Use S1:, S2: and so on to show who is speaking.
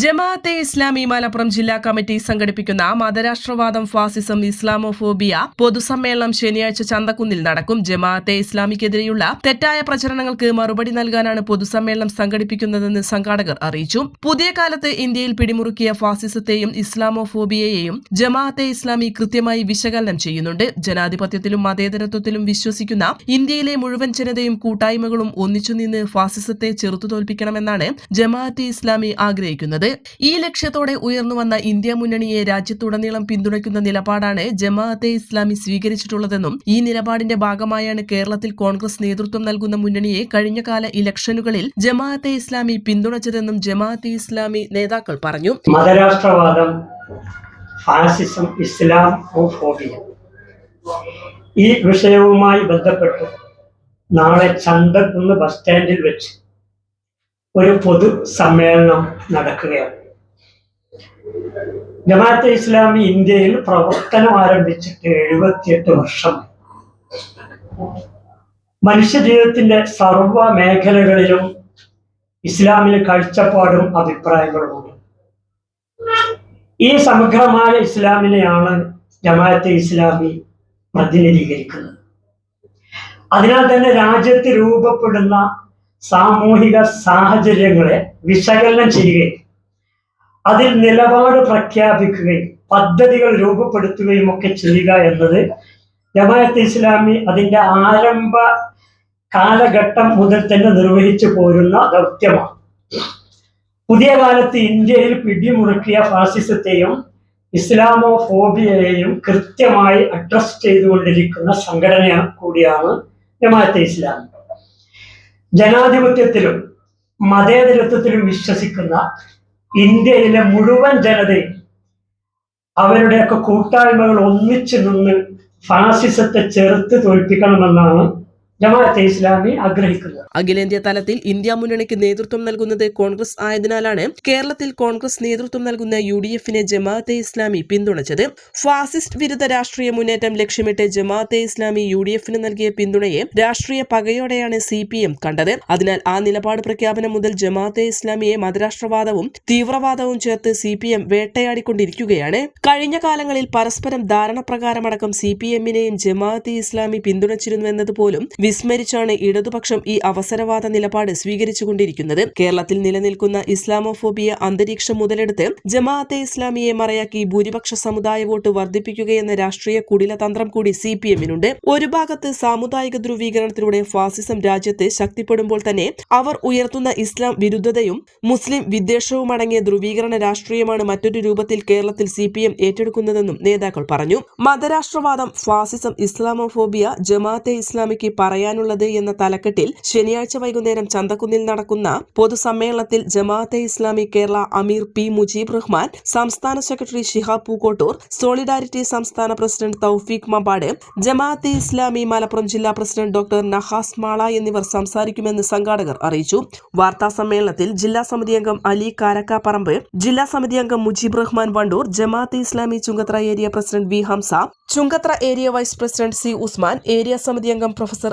S1: ജമാഅത്തെ ഇസ്ലാമി മലപ്പുറം ജില്ലാ കമ്മിറ്റി സംഘടിപ്പിക്കുന്ന മതരാഷ്ട്രവാദം ഫാസിസം ഇസ്ലാമോഫോബിയ പൊതുസമ്മേളനം ശനിയാഴ്ച ചന്തക്കുന്നിൽ നടക്കും. ജമാഅത്തെ ഇസ്ലാമിക്കെതിരെയുള്ള തെറ്റായ പ്രചരണങ്ങൾക്ക് മറുപടി നൽകാനാണ് പൊതുസമ്മേളനം സംഘടിപ്പിക്കുന്നതെന്ന് സംഘാടകർ അറിയിച്ചു. പുതിയ കാലത്ത് ഇന്ത്യയിൽ പിടിമുറുക്കിയ ഫാസിസത്തെയും ഇസ്ലാമോഫോബിയയെയും ജമാഅത്തെ ഇസ്ലാമി കൃത്യമായി വിശകലനം ചെയ്യുന്നുണ്ട്. ജനാധിപത്യത്തിലും മതേതരത്വത്തിലും വിശ്വസിക്കുന്ന ഇന്ത്യയിലെ മുഴുവൻ ജനതയും കൂട്ടായ്മകളും ഒന്നിച്ചുനിന്ന് ഫാസിസത്തെ ചെറുത്തുതോൽപ്പിക്കണമെന്നാണ് ജമാഅത്തെ ഇസ്ലാമി ആഗ്രഹിക്കുന്നത്. ഈ ലക്ഷ്യത്തോടെ ഉയർന്നുവന്ന ഇന്ത്യ മുന്നണിയെ രാജ്യത്തുടനീളം പിന്തുണയ്ക്കുന്ന നിലപാടാണ് ജമാഅത്തെ ഇസ്ലാമി സ്വീകരിച്ചിട്ടുള്ളതെന്നും ഈ നിലപാടിന്റെ ഭാഗമായാണ് കേരളത്തിൽ കോൺഗ്രസ് നേതൃത്വം നൽകുന്ന മുന്നണിയെ കഴിഞ്ഞകാല ഇലക്ഷനുകളിൽ ജമാഅത്തെ ഇസ്ലാമി പിന്തുണച്ചതെന്നും ജമാഅത്തെ ഇസ്ലാമി നേതാക്കൾ പറഞ്ഞു.
S2: മതരാഷ്ട്രവാദം ഫാസിസം ഇസ്ലാം ഈ വിഷയവുമായി ബന്ധപ്പെട്ട് നാളെ ചന്തക്കുന്ന് ബസ് സ്റ്റാൻഡിൽ വെച്ച് ഒരു പൊതു സമ്മേളനം നടക്കുകയാണ്. ജമാഅത്തെ ഇസ്ലാമി ഇന്ത്യയിൽ പ്രവർത്തനം ആരംഭിച്ചിട്ട് എഴുപത്തിയെട്ട് വർഷം. മനുഷ്യജീവിതത്തിന്റെ സർവ മേഖലകളിലും ഇസ്ലാമിന് കാഴ്ചപ്പാടും അഭിപ്രായങ്ങളുമുണ്ട്. ഈ സമഗ്രമായ ഇസ്ലാമിനെയാണ് ജമാഅത്തെ ഇസ്ലാമി പ്രതിനിധീകരിക്കുന്നത്. അതിനാൽ തന്നെ രാജ്യത്ത് രൂപപ്പെടുന്ന സാമൂഹിക സാഹചര്യങ്ങളെ വിശകലനം ചെയ്യുകയും അതിൽ നിലപാട് പ്രഖ്യാപിക്കുകയും പദ്ധതികൾ രൂപപ്പെടുത്തുകയും ഒക്കെ ചെയ്യുക എന്നത് ജമാഅത്ത് ഇസ്ലാമി അതിന്റെ ആരംഭ കാലഘട്ടം മുതൽ തന്നെ നിർവഹിച്ചു പോരുന്ന ദൗത്യമാണ്. പുതിയ കാലത്ത് ഇന്ത്യയിൽ പിടിമുറുക്കിയ ഫാസിസത്തെയും ഇസ്ലാമോ ഫോബിയയെയും കൃത്യമായി അഡ്രസ് ചെയ്തുകൊണ്ടിരിക്കുന്ന സംഘടന കൂടിയാണ് ജമാഅത്തെ ഇസ്ലാമി. ജനാധിപത്യത്തിലും മതേതരത്വത്തിലും വിശ്വസിക്കുന്ന ഇന്ത്യയിലെ മുഴുവൻ ജനതയും അവരുടെയൊക്കെ കൂട്ടായ്മകൾ ഒന്നിച്ചു നിന്ന് ഫാസിസത്തെ ചെറുത്ത് തോൽപ്പിക്കണമെന്നാണ് ജമാഅത്തെ ഇസ്ലാമി ആഗ്രഹിക്കുന്നത്.
S1: അഖിലേന്ത്യാ തലത്തിൽ ഇന്ത്യ മുന്നണിക്ക് നേതൃത്വം നൽകുന്നത് കോൺഗ്രസ് ആയതിനാലാണ് കേരളത്തിൽ കോൺഗ്രസ് നേതൃത്വം നൽകുന്ന യു ഡി എഫിനെ ജമാഅത്തെ ഇസ്ലാമി പിന്തുണച്ചത്. ഫാസിസ്റ്റ് വിരുദ്ധ രാഷ്ട്രീയ മുന്നേറ്റം ലക്ഷ്യമിട്ട് ജമാഅത്തെ ഇസ്ലാമി യു ഡി എഫിന് നൽകിയ പിന്തുണയെ രാഷ്ട്രീയ പകയോടെയാണ് സി പി എം കണ്ടത്. അതിനാൽ ആ നിലപാട് പ്രഖ്യാപനം മുതൽ ജമാഅത്തെ ഇസ്ലാമിയെ മതരാഷ്ട്രവാദവും തീവ്രവാദവും ചേർത്ത് സി പി എം വേട്ടയാടിക്കൊണ്ടിരിക്കുകയാണ്. കഴിഞ്ഞ കാലങ്ങളിൽ പരസ്പരം ധാരണ പ്രകാരമടക്കം സി പി എമ്മിനെയും ജമാഅത്തെ ഇസ്ലാമി പിന്തുണച്ചിരുന്നു എന്നതുപോലും വിസ്മരിച്ചാണ് ഇടതുപക്ഷം ഈ അവസരവാദ നിലപാട് സ്വീകരിച്ചുകൊണ്ടിരിക്കുന്നത്. കേരളത്തിൽ നിലനിൽക്കുന്ന ഇസ്ലാമോഫോബിയ അന്തരീക്ഷം മുതലെടുത്ത് ജമാഅത്തെ ഇസ്ലാമിയെ മറയാക്കി ഭൂരിപക്ഷ സമുദായ വോട്ട് വർദ്ധിപ്പിക്കുകയെന്ന രാഷ്ട്രീയ കുടിലതന്ത്രം കൂടി സി പി എമ്മിനുണ്ട്. ഒരു ഭാഗത്ത് സാമുദായിക ധ്രുവീകരണത്തിലൂടെ ഫാസിസം രാജ്യത്ത് ശക്തിപ്പെടുമ്പോൾ തന്നെ അവർ ഉയർത്തുന്ന ഇസ്ലാം വിരുദ്ധതയും മുസ്ലിം വിദ്വേഷവും അടങ്ങിയ ധ്രുവീകരണ രാഷ്ട്രീയമാണ് മറ്റൊരു രൂപത്തിൽ കേരളത്തിൽ സി പി എം ഏറ്റെടുക്കുന്നതെന്നും നേതാക്കൾ പറഞ്ഞു. മതരാഷ്ട്രവാദം ഫാസിസം ഇസ്ലാമോഫോബിയ ജമാഅത്തെ ഇസ്ലാമിക്ക് പറയാനുള്ളത് എന്ന തലക്കെട്ടിൽ ശനിയാഴ്ച വൈകുന്നേരം ചന്തക്കുന്നിൽ നടക്കുന്ന പൊതുസമ്മേളനത്തിൽ ജമാഅത്തെ ഇസ്ലാമി കേരള അമീർ പി മുജീബ് റഹ്മാൻ സംസ്ഥാന സെക്രട്ടറി ഷിഹാബ് പൂക്കോട്ടൂർ സോളിഡാരിറ്റി സംസ്ഥാന പ്രസിഡന്റ് തൗഫീഖ് മമ്പാട് ജമാഅത്തെ ഇസ്ലാമി മലപ്പുറം ജില്ലാ പ്രസിഡന്റ് ഡോക്ടർ നഹാസ് മാള എന്നിവർ സംസാരിക്കുമെന്ന് സംഘാടകർ അറിയിച്ചു. വാർത്താ സമ്മേളനത്തിൽ ജില്ലാ സമിതി അംഗം അലി കാരക്കാപ്പറമ്പ് ജില്ലാ സമിതി അംഗം Mujeeb Rahman Wandoor Jamaat-e Islami Chungathara area president V Hamza Chungathara area vice president C Usman area സമിതി അംഗം പ്രൊഫസർ